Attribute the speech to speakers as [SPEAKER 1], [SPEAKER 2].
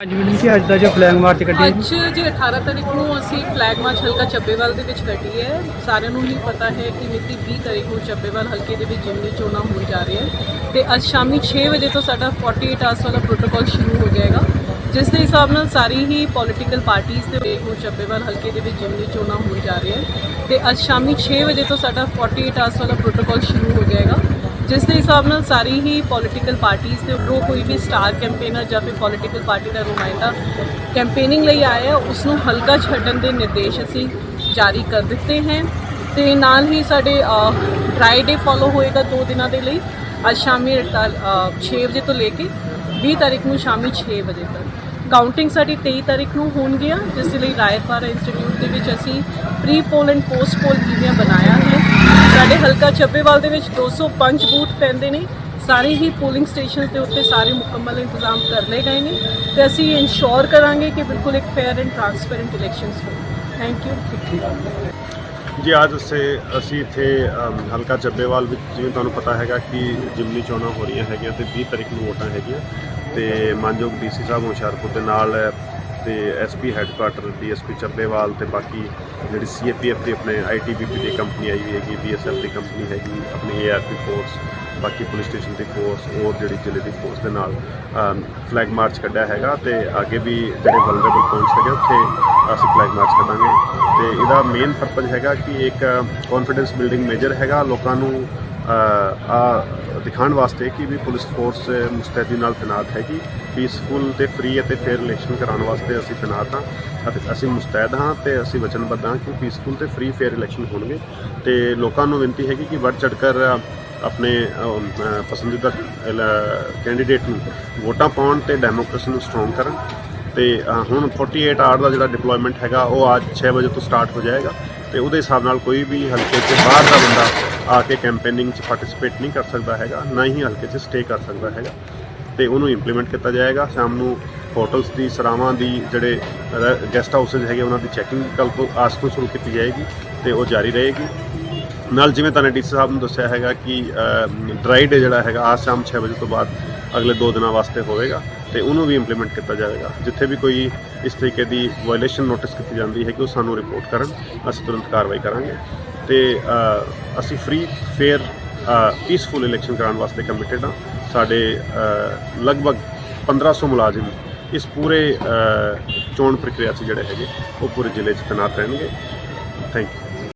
[SPEAKER 1] ਅੱਜ ਵੀ ਸੀ ਅੱਜ ਦਾ ਜੋ ਫਲੈਗ ਮਾਰਚ ਕੱਢੀ
[SPEAKER 2] ਅੱਜ ਜੇ 18 ਤਰੀਕ ਨੂੰ ਅਸੀਂ ਫਲੈਗ ਮਾਰਚ ਹਲਕਾ ਚੱਬੇਵਾਲ ਦੇ ਵਿੱਚ ਕੱਢੀ ਹੈ ਸਾਰਿਆਂ ਨੂੰ ਹੀ ਪਤਾ ਹੈ ਕਿ ਮਿਤੀ 20 ਤਰੀਕ ਨੂੰ ਚੱਬੇਵਾਲ ਹਲਕੇ ਦੇ ਵਿੱਚ ਜਿਮਨੀ ਚੋਣਾਂ ਹੋਣ ਜਾ ਰਹੀਆਂ ਹੈ ਤੇ ਅੱਜ ਸ਼ਾਮੀ 6 ਵਜੇ ਤੋਂ ਸਾਡਾ 48 ਆਵਰਸ ਵਾਲਾ ਪ੍ਰੋਟੋਕਾਲ ਸ਼ੁਰੂ ਹੋ ਜਾਏਗਾ, ਜਿਸ ਦੇ ਹਿਸਾਬ ਨਾਲ ਸਾਰੀ ਹੀ ਪੋਲੀਟੀਕਲ ਪਾਰਟੀਆਂ ਦੇ ਵੇਖ ਨੂੰ ਚੱਬੇਵਾਲ ਹਲਕੇ ਦੇ ਵਿੱਚ ਜਿਮਨੀ ਚੋਣਾਂ ਹੋਣ ਜਾ ਰਹੀਆਂ ਹੈ ਤੇ ਅੱਜ ਸ਼ਾਮੀ 6 ਵਜੇ ਤੋਂ ਸਾਡਾ 48 ਆਵਰਸ ਵਾਲਾ ਪ੍ਰੋਟੋਕਾਲ ਸ਼ੁਰੂ ਹੋ ਜਾਏਗਾ। ਜਿਸ ਦੇ ਹਿਸਾਬ ਨਾਲ ਸਾਰੀ ਹੀ ਪੋਲੀਟੀਕਲ ਪਾਰਟੀਆਂ ਦੇ ਉੱਪਰੋਂ ਕੋਈ ਵੀ ਸਟਾਰ ਕੈਂਪੇਨਰ ਜਾਂ ਫਿਰ ਪੋਲੀਟੀਕਲ ਪਾਰਟੀ ਦਾ ਨੁਮਾਇੰਦਾ ਕੈਂਪੇਨਿੰਗ ਲਈ ਆਇਆ ਹੈ ਉਸ ਨੂੰ ਹਲਕਾ ਛੱਡਣ ਦੇ ਨਿਰਦੇਸ਼ ਅਸੀਂ ਜਾਰੀ ਕਰ ਦਿੱਤੇ ਹਨ ਤੇ ਨਾਲ ਹੀ ਸਾਡੇ ਫਰਾਈਡੇ ਫਾਲੋ ਹੋਏਗਾ ਦੋ ਦਿਨਾਂ ਦੇ ਲਈ, ਅੱਜ ਸ਼ਾਮੀ 6 ਵਜੇ ਤੋਂ ਲੈ ਕੇ 20 ਤਾਰੀਖ ਨੂੰ ਸ਼ਾਮੀ 6 ਵਜੇ ਤੱਕ। ਕਾਊਂਟਿੰਗ ਸਾਡੀ 23 ਤਾਰੀਖ ਨੂੰ ਹੋਣਗੀਆਂ, ਜਿਸ ਦੇ ਲਈ ਰਾਇਪਾਰਾ ਇੰਸਟੀਚਿਊਟ ਦੇ ਵਿੱਚ ਅਸੀਂ pre poll and post poll EVM ਬਣਾਇਆ ਹੈ ਸਾਡੇ ਹਲਕਾ ਚੱਬੇਵਾਲ ਦੇ ਵਿੱਚ 205 ਬੂਥ ਪੈਂਦੇ ਨੇ। ਸਾਰੇ ਹੀ ਪੋਲਿੰਗ ਸਟੇਸ਼ਨ ਦੇ ਉੱਤੇ ਸਾਰੇ ਮੁਕੰਮਲ ਇੰਤਜ਼ਾਮ ਕਰ ਲਏ ਗਏ ਨੇ ਤੇ ਅਸੀਂ ਇਨਸ਼ੋਰ ਕਰਾਂਗੇ ਕਿ ਬਿਲਕੁਲ ਇੱਕ ਫੇਅਰ ਐਂਡ ਟਰਾਂਸਪੇਰੈਂਟ ਇਲੈਕਸ਼ਨਸ ਹੋਣ। ਥੈਂਕ ਯੂ
[SPEAKER 3] ਜੀ, ਅੱਜ ਅਸੀਂ ਅਸੀਂ ਇੱਥੇ ਹਲਕਾ ਚੱਬੇਵਾਲ ਵਿੱਚ ਜਿਵੇਂ ਤੁਹਾਨੂੰ ਪਤਾ ਹੈਗਾ ਕਿ ਜਿਮਨੀ ਚੋਣਾਂ ਹੋ ਰਹੀਆਂ ਹੈਗੀਆਂ ਤੇ 20 ਤਰੀਕ ਨੂੰ ਵੋਟਾਂ ਹੈਗੀਆਂ ਤੇ ਮਾਨਯੋਗ ਡੀਸੀ ਸਾਹਿਬ ਹੁਸ਼ਿਆਰਪੁਰ ਦੇ ਨਾਲ ਤੇ ਐਸਪੀ ਹੈੱਡਕੁਆਟਰ ਡੀਐਸਪੀ ਚੱਬੇਵਾਲ ਤੇ ਬਾਕੀ ਜਿਹੜੀ ਸੀਏਪੀਐਫ ਦੀ ਆਪਣੇ ਆਈਟੀਬੀਪੀ ਦੀ ਕੰਪਨੀ ਆਈ ਹੋਈ ਹੈਗੀ ਬੀਐਸਐਫ ਦੀ ਕੰਪਨੀ ਹੈਗੀ, ਆਪਣੀ ਏਆਰਪੀ ਫੋਰਸ ਬਾਕੀ ਪੁਲਿਸ ਸਟੇਸ਼ਨ ਦੀ ਫੋਰਸ ਹੋਰ ਜਿਹੜੀ ਜ਼ਿਲ੍ਹੇ ਦੀ ਫੋਰਸ ਦੇ ਨਾਲ ਫਲੈਗ ਮਾਰਚ ਕੱਢਿਆ ਹੈਗਾ ਤੇ ਅੱਗੇ ਵੀ ਜਿਹੜੇ ਵਲਨਰੇਬਲ ਪੁਆਇੰਟਸ ਹੈਗੇ, ਉੱਥੇ ਅਸੀਂ ਫਲੈਗ ਮਾਰਚ ਕੱਢਾਂਗੇ। ਤੇ ਇਹਦਾ ਮੇਨ ਪਰਪਸ ਹੈਗਾ ਕਿ ਇੱਕ ਕੌਨਫੀਡੈਂਸ ਬਿਲਡਿੰਗ ਮੇਜਰ ਹੈਗਾ, ਲੋਕਾਂ ਨੂੰ ਆ ਦਿਖਾਉਣ ਵਾਸਤੇ ਕਿ ਵੀ ਪੁਲਿਸ ਫੋਰਸ ਮੁਸਤੈਦੀ ਨਾਲ ਤੈਨਾਤ ਹੈਗੀ। ਪੀਸਫੁਲ ਤੇ ਫ੍ਰੀ ਅਤੇ ਫੇਅਰ ਇਲੈਕਸ਼ਨ ਕਰਾਉਣ ਵਾਸਤੇ ਅਸੀਂ ਤੈਨਾਤ ਹਾਂ ਅਤੇ ਅਸੀਂ ਮੁਸਤੈਦ ਹਾਂ ਤੇ ਅਸੀਂ ਵਚਨਬੱਧ ਹਾਂ ਕਿ ਪੀਸਫੁਲ ਤੇ ਫ੍ਰੀ ਫੇਅਰ ਇਲੈਕਸ਼ਨ ਹੋਣਗੇ। ਤੇ ਲੋਕਾਂ ਨੂੰ ਬੇਨਤੀ ਹੈਗੀ ਕਿ ਵੱਧ ਚੜ੍ਹ ਕਰ ਆਪਣੇ ਪਸੰਦੀਦਾ ਕੈਂਡੀਡੇਟ ਨੂੰ ਵੋਟਾਂ ਪਾਉਣ ਤੇ ਡੈਮੋਕ੍ਰੇਸੀ ਨੂੰ ਸਟਰੋਂਗ ਕਰਨ। ਤੇ ਅ, ਹੁਣ 48 ਆਰ ਦਾ ਜਿਹੜਾ ਡਿਪਲੋਇਮੈਂਟ ਹੈਗਾ ਉਹ ਅੱਜ 6 ਵਜੇ ਤੋਂ ਸਟਾਰਟ ਹੋ ਜਾਏਗਾ ਤੇ ਉਹਦੇ ਹਿਸਾਬ ਨਾਲ ਕੋਈ ਵੀ ਹਲਕੇ 'ਚ ਬਾਹਰ ਦਾ ਬੰਦਾ ਆ ਕੇ ਕੈਂਪੇਨਿੰਗ 'ਚ ਪਾਰਟਿਸਿਪੇਟ ਨਹੀਂ ਕਰ ਸਕਦਾ ਹੈਗਾ ਨਾ ਹੀ ਹਲਕੇ 'ਚ ਸਟੇ ਕਰ ਸਕਦਾ ਹੈਗਾ ਤੇ ਉਹਨੂੰ ਇੰਪਲੀਮੈਂਟ ਕੀਤਾ ਜਾਏਗਾ। ਸ਼ਾਮ ਨੂੰ ਹੋਟਲਸ ਦੀ ਸਰਾਵਾਂ ਦੀ ਜਿਹੜੇ ਗੈਸਟ ਹਾਊਸਸ ਹੈਗੇ ਉਹਨਾਂ ਦੀ ਚੈਕਿੰਗ ਕੱਲ ਤੋਂ ਅੱਜ ਤੋਂ ਸ਼ੁਰੂ ਕੀਤੀ ਜਾਏਗੀ ਤੇ ਉਹ ਜਾਰੀ ਰਹੇਗੀ। ਨਾਲ ਜਿਵੇਂ ਤੁਹਾਨੂੰ ਡੀਸੀ ਸਾਹਿਬ ਨੂੰ ਦੱਸਿਆ ਹੈਗਾ ਕਿ ਡਰਾਈ ਡੇ ਜਿਹੜਾ ਹੈਗਾ ਅੱਜ ਸ਼ਾਮ 6 ਵਜੇ ਤੋਂ ਬਾਅਦ ਅਗਲੇ 2 ਦਿਨਾਂ ਵਾਸਤੇ ਹੋਵੇਗਾ ਤੇ ਉਹਨੂੰ ਵੀ ਇੰਪਲੀਮੈਂਟ ਕੀਤਾ ਜਾਵੇਗਾ। ਜਿੱਥੇ ਵੀ ਕੋਈ ਇਸ ਤਰੀਕੇ ਦੀ ਵਾਇਲੇਸ਼ਨ ਨੋਟਿਸ ਕੀਤੀ ਜਾਂਦੀ ਹੈ ਕਿ ਉਹ ਸਾਨੂੰ ਰਿਪੋਰਟ ਕਰਨ ਅਸੀਂ ਤੁਰੰਤ ਕਾਰਵਾਈ ਕਰਾਂਗੇ ਤੇ ਅਸੀਂ ਫ੍ਰੀ ਫੇਅਰ ਪੀਸਫੁਲ ਇਲੈਕਸ਼ਨ ਕਰਾਉਣ ਵਾਸਤੇ ਕਮਿਟਡ ਹਾਂ। ਸਾਡੇ ਅ, ਲਗਭਗ 1500 ਮੁਲਾਜ਼ਮ ਇਸ ਪੂਰੇ ਚੋਣ ਪ੍ਰਕਿਰਿਆ 'ਚ ਜਿਹੜੇ ਹੈਗੇ ਉਹ ਪੂਰੇ ਜ਼ਿਲ੍ਹੇ 'ਚ ਤੈਨਾਤ ਰਹਿਣਗੇ। Thank you